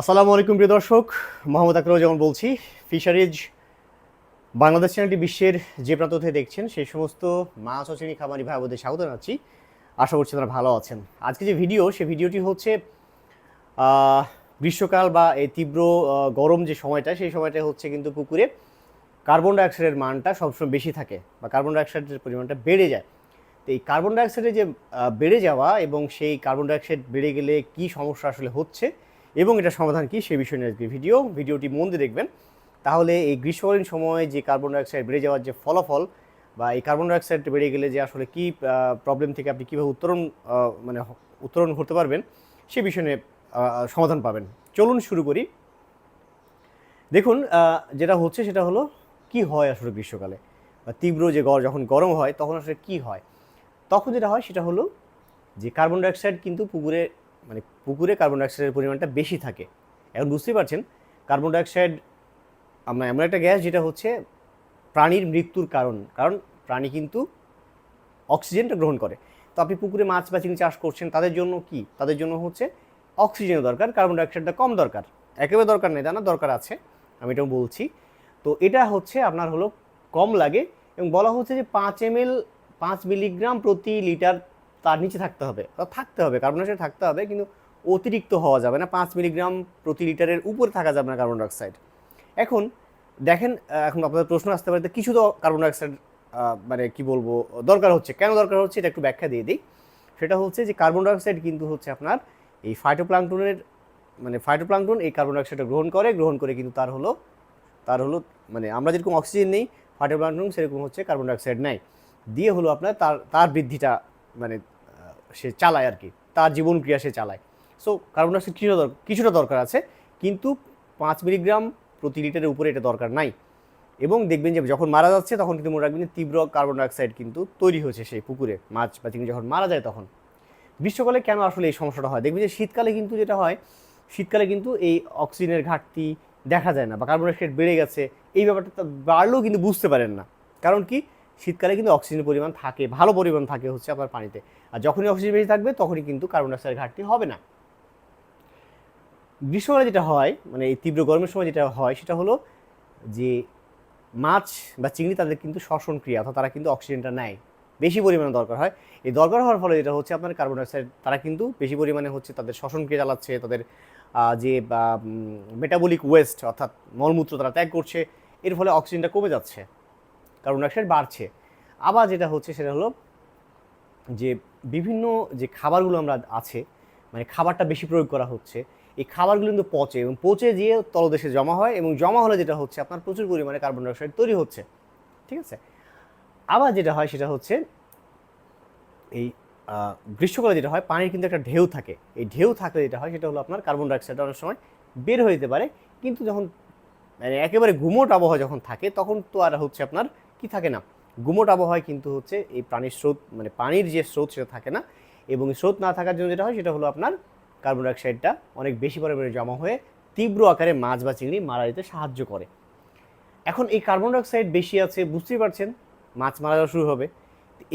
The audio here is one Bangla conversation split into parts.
আসসালামু আলাইকুম, প্রিয় দর্শক। মোহাম্মদ আকরাম যেমন বলছি, ফিশারিজ বাংলাদেশ চ্যানেলটি বিশ্বের যে প্রান্ত থেকে দেখছেন, সেই সমস্ত মাছ ও চিনি খামারি ভাই বোনদের স্বাগত জানাচ্ছি। আশা করছি তারা ভালো আছেন। আজকে যে ভিডিও সেই ভিডিওটি হচ্ছে গ্রীষ্মকাল বা এই তীব্র গরম যে সময়টা, সেই সময়টা হচ্ছে কিন্তু পুকুরে কার্বন ডাইঅক্সাইডের মানটা সবসময় বেশি থাকে বা কার্বন ডাইঅক্সাইডের পরিমাণটা বেড়ে যায়। তো এই কার্বন ডাইঅক্সাইডের যে বেড়ে যাওয়া এবং সেই কার্বন ডাইঅক্সাইড বেড়ে গেলে কি সমস্যা আসলে হচ্ছে এবং এটা সমাধান কি সেই বিষয় নিয়ে আজকে ভিডিও ভিডিওটি মন দিয়ে দেখবেন। তাহলে এই গ্রীষ্মকালীন সময়ে যে কার্বন ডাইঅক্সাইড বেড়ে যাওয়ার যে ফলাফল বা এই কার্বন ডাইঅক্সাইড বেড়ে গেলে যে আসলে কি প্রবলেম থেকে আপনি কীভাবে উত্তরণ মানে উত্তরণ করতে পারবেন, সে বিষয় নিয়ে সমাধান পাবেন। চলুন শুরু করি। দেখুন যেটা হচ্ছে সেটা হলো, কি হয় আসলে গ্রীষ্মকালে? বা তীব্র যে গড়, যখন গরম হয়, তখন আসলে কি হয়? তখন যেটা হয় সেটা হলো যে কার্বন ডাইঅক্সাইড কিন্তু পুকুরে মানে পুকুরে কার্বন ডাইঅক্সাইডের পরিমাণটা বেশি থাকে। এখন বুঝতেই পারছেন কার্বন ডাইঅক্সাইড আমরা এমন একটা গ্যাস যেটা হচ্ছে প্রাণীর মৃত্যুর কারণ। কারণ প্রাণী কিন্তু অক্সিজেনটা গ্রহণ করে। তো আপনি পুকুরে মাছ বা চিংড়ি চাষ করছেন, তাদের জন্য কি? তাদের জন্য হচ্ছে অক্সিজেনের দরকার কার্বন ডাইঅক্সাইডটা কম দরকার। একেবারে দরকার নেই, তা না, দরকার আছে, আমি এটাও বলছি। তো এটা হচ্ছে আপনার হলো কম লাগে এবং বলা হচ্ছে যে পাঁচ এম এল পাঁচ মিলিগ্রাম প্রতি লিটার তার নিচে থাকতে হবে। থাকতে হবে কার্বন ডাইঅক্সাইড থাকতে হবে, কিন্তু অতিরিক্ত হওয়া যাবে না, পাঁচ মিলিগ্রাম প্রতি লিটারের উপরে থাকা যাবে না কার্বন ডাইঅক্সাইড এখন দেখেন এখন আপনাদের প্রশ্ন আসতে পারে কিছু তো কার্বন ডাইঅক্সাইড মানে কি বলব, দরকার হচ্ছে। কেন দরকার হচ্ছে, এটা একটু ব্যাখ্যা দিয়ে দিই। সেটা হচ্ছে যে কার্বন ডাইঅক্সাইড কিন্তু হচ্ছে আপনার এই ফাইটোপ্লাঙ্কটনের মানে ফাইটোপ্লাঙ্কটন এই কার্বন ডাইঅক্সাইডটা গ্রহণ করে গ্রহণ করে কিন্তু তার হলো তার হলো মানে আমরা যেরকম অক্সিজেন নেই ফাইটোপ্লাঙ্কটন সেরকম হচ্ছে কার্বন ডাইঅক্সাইড নেয় দিয়ে হলো আপনার তার তার বৃদ্ধিটা মানে সে চালায় আর কি, তার জীবন ক্রিয়া সে চালায়। সো কার্বন ডাইঅক্সাইড কিছুটা দর- কিছুটা দরকার আছে, কিন্তু পাঁচ মিলিগ্রাম প্রতি লিটারের উপরে এটা দরকার নাই। এবং দেখবেন যে যখন মারা যাচ্ছে, তখন কিন্তু মনে রাখবেন যে তীব্র কার্বন ডাইঅক্সাইড কিন্তু তৈরি হয়েছে সেই পুকুরে, মাছ বা চিংড়ি যখন মারা যায় তখন। গ্রীষ্মকালে কেন আসলে এই সমস্যাটা হয়? দেখবেন যে শীতকালে কিন্তু যেটা হয়, শীতকালে কিন্তু এই অক্সিজেনের ঘাটতি দেখা যায় না বা কার্বন ডাইঅক্সাইড বেড়ে গেছে, এই ব্যাপারটা বাড়লেও কিন্তু বুঝতে পারেন না। কারণ কি? শীতকালে কিন্তু অক্সিজেনের পরিমাণ থাকে, ভালো পরিমাণ থাকে হচ্ছে আপনার পানিতে। আর যখনই অক্সিজেন বেশি থাকবে, তখনই কিন্তু কার্বন ডাইঅক্সাইডের ঘাটতি হবে না। গ্রীষ্মকালে যেটা হয় মানে এই তীব্র গরমের সময় যেটা হয়, সেটা হলো যে মাছ বা চিংড়ি তাদের কিন্তু শ্বসন ক্রিয়া, অর্থাৎ তারা কিন্তু অক্সিজেনটা নেয়, বেশি পরিমাণে দরকার হয়। এই দরকার হওয়ার ফলে যেটা হচ্ছে আপনার কার্বন ডাইঅক্সাইড তারা কিন্তু বেশি পরিমাণে হচ্ছে তাদের শ্বসন ক্রিয়া চালাচ্ছে, তাদের যে মেটাবলিক ওয়েস্ট অর্থাৎ মলমূত্র তারা ত্যাগ করছে, এর ফলে অক্সিজেনটা কমে যাচ্ছে কার্বন ডাইঅক্সাইড বাড়ছে। আবার যেটা হচ্ছে সেটা হলো যে বিভিন্ন যে খাবারগুলো আমরা আছে মানে খাবারটা বেশি প্রয়োগ করা হচ্ছে এই খাবারগুলো কিন্তু পচে এবং পচে গিয়ে তলদেশে জমা হয় এবং জমা হলে যেটা হচ্ছে আপনার প্রচুর পরিমাণে কার্বন ডাইঅক্সাইড তৈরি হচ্ছে। ঠিক আছে? আবার যেটা হয় সেটা হচ্ছে এই গ্রীষ্মকালে যেটা হয় পানির কিন্তু একটা ঢেউ থাকে। এই ঢেউ থাকলে যেটা হয় সেটা হলো আপনার কার্বন ডাইঅক্সাইড অনেক সময় বের হয়ে যেতে পারে। কিন্তু যখন মানে একেবারে গুমোট আবহাওয়া যখন থাকে তখন তো আর হচ্ছে আপনার কি থাকে না? গুমোট আবহাওয়ায় কিন্তু হচ্ছে এই প্রাণীর স্রোত মানে পানির যে স্রোত সেটা থাকে না। এবং স্রোত না থাকার জন্য যেটা হয় সেটা হলো আপনার কার্বন ডাইঅক্সাইডটা অনেক বেশি পরিমাণে জমা হয়ে তীব্র আকারে মাছ বা চিংড়ি মারা যেতে সাহায্য করে। এখন এই কার্বন ডাইঅক্সাইড বেশি আছে, বুঝতেই পারছেন, মাছ মারা যাওয়া শুরু হবে।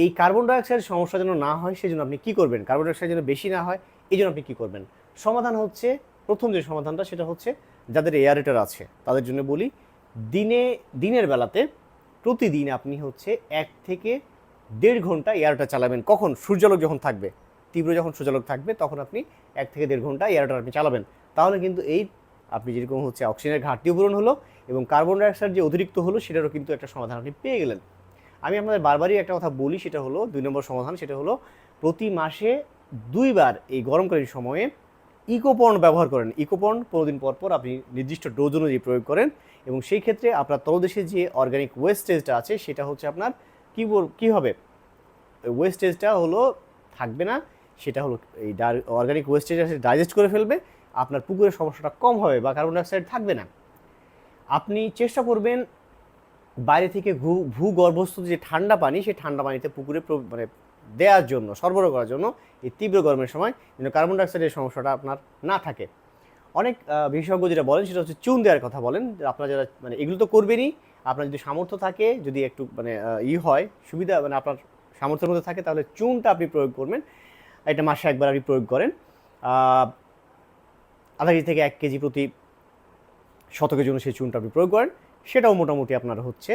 এই কার্বন ডাইঅক্সাইড সমস্যা যেন না হয়, সেজন্য আপনি কি করবেন? কার্বন ডাইঅক্সাইড যেন বেশি না হয়, এই জন্য আপনি কী করবেন? সমাধান হচ্ছে, প্রথম যে সমাধানটা সেটা হচ্ছে যাদের এয়ারেটার আছে, তাদের জন্য বলি, দিনে, দিনের বেলাতে প্রতিদিন আপনি হচ্ছে এক থেকে দেড় ঘণ্টা এয়ারটা চালাবেন। কখন? সূর্যালোক যখন থাকবে তীব্র যখন সূর্যালোক থাকবে, তখন আপনি এক থেকে দেড় ঘণ্টা এয়ারটা আপনি চালাবেন। তাহলে কিন্তু এই আপনি যেরকম হচ্ছে অক্সিজেনের ঘাটতিও পূরণ হলো এবং কার্বন ডাইঅক্সাইড যে অতিরিক্ত হলো, সেটারও কিন্তু একটা সমাধান আপনি পেয়ে গেলেন। আমি আপনাদের বারবারই একটা কথা বলি, সেটা হলো, দুই নম্বর সমাধান সেটা হলো, প্রতি মাসে দুইবার এই গরমকালীন সময়ে ইকোপর্ন ব্যবহার করেন। ইকোপর্ন পনেরো দিন পর পর আপনি নির্দিষ্ট ডোজ অনুযায়ী প্রয়োগ করেন এবং সেই ক্ষেত্রে আপনার তলদেশে যে অর্গানিক ওয়েস্টেজটা আছে, সেটা হচ্ছে আপনার কী কী হবে? ওয়েস্টেজটা হলো, থাকবে না। সেটা হলো এই অর্গানিক ওয়েস্টেজ আছে ডাইজেস্ট করে ফেলবে, আপনার পুকুরের সমস্যাটা কম হবে বা কার্বন ডাইঅক্সাইড থাকবে না। আপনি চেষ্টা করবেন বাইরে থেকে ভূগর্ভস্থ যে ঠান্ডা পানি, সেই ঠান্ডা পানিতে পুকুরে মানে দেওয়ার জন্য, সরবরাহ করার জন্য এই তীব্র গরমের সময় যেন কার্বন ডাইঅক্সাইডের সমস্যাটা আপনার না থাকে। অনেক বিশেষজ্ঞ যেটা বলেন, সেটা হচ্ছে চুন দেওয়ার কথা বলেন। আপনার যারা মানে এগুলো তো করবেনই, আপনার যদি সামর্থ্য থাকে, যদি একটু মানে ই হয়, সুবিধা মানে আপনার সামর্থ্যের মধ্যে থাকে, তাহলে চুনটা আপনি প্রয়োগ করবেন। এটা মাসে একবার আপনি প্রয়োগ করেন। আধা কেজি থেকে এক কেজি প্রতি শতকের জন্য সেই চুনটা আপনি প্রয়োগ করেন। সেটাও মোটামুটি আপনার হচ্ছে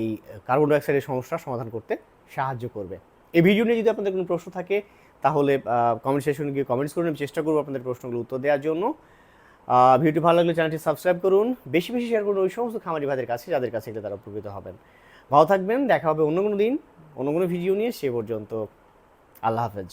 এই কার্বন ডাইঅক্সাইডের সমস্যার সমাধান করতে সাহায্য করবে। এই ভিডিও নিয়ে যদি আপনাদের কোনো প্রশ্ন থাকে, তাহলে কমেন্ট সেকশনে গিয়ে কমেন্টস করুন আমি চেষ্টা করব আপনাদের প্রশ্নগুলো উত্তর দেওয়ার জন্য। ভিডিওটি ভালো লাগলে চ্যানেলটি সাবস্ক্রাইব করুন। বেশি বেশি শেয়ার করুন ওই সমস্ত খামারি ভাইদের কাছে, যাদের কাছে এটা তারা উপকৃত হবেন। ভালো থাকবেন, দেখা হবে অন্য কোনো দিন। অন্য কোনো ভিডিও নিয়ে সে পর্যন্ত। আল্লাহ হাফেজ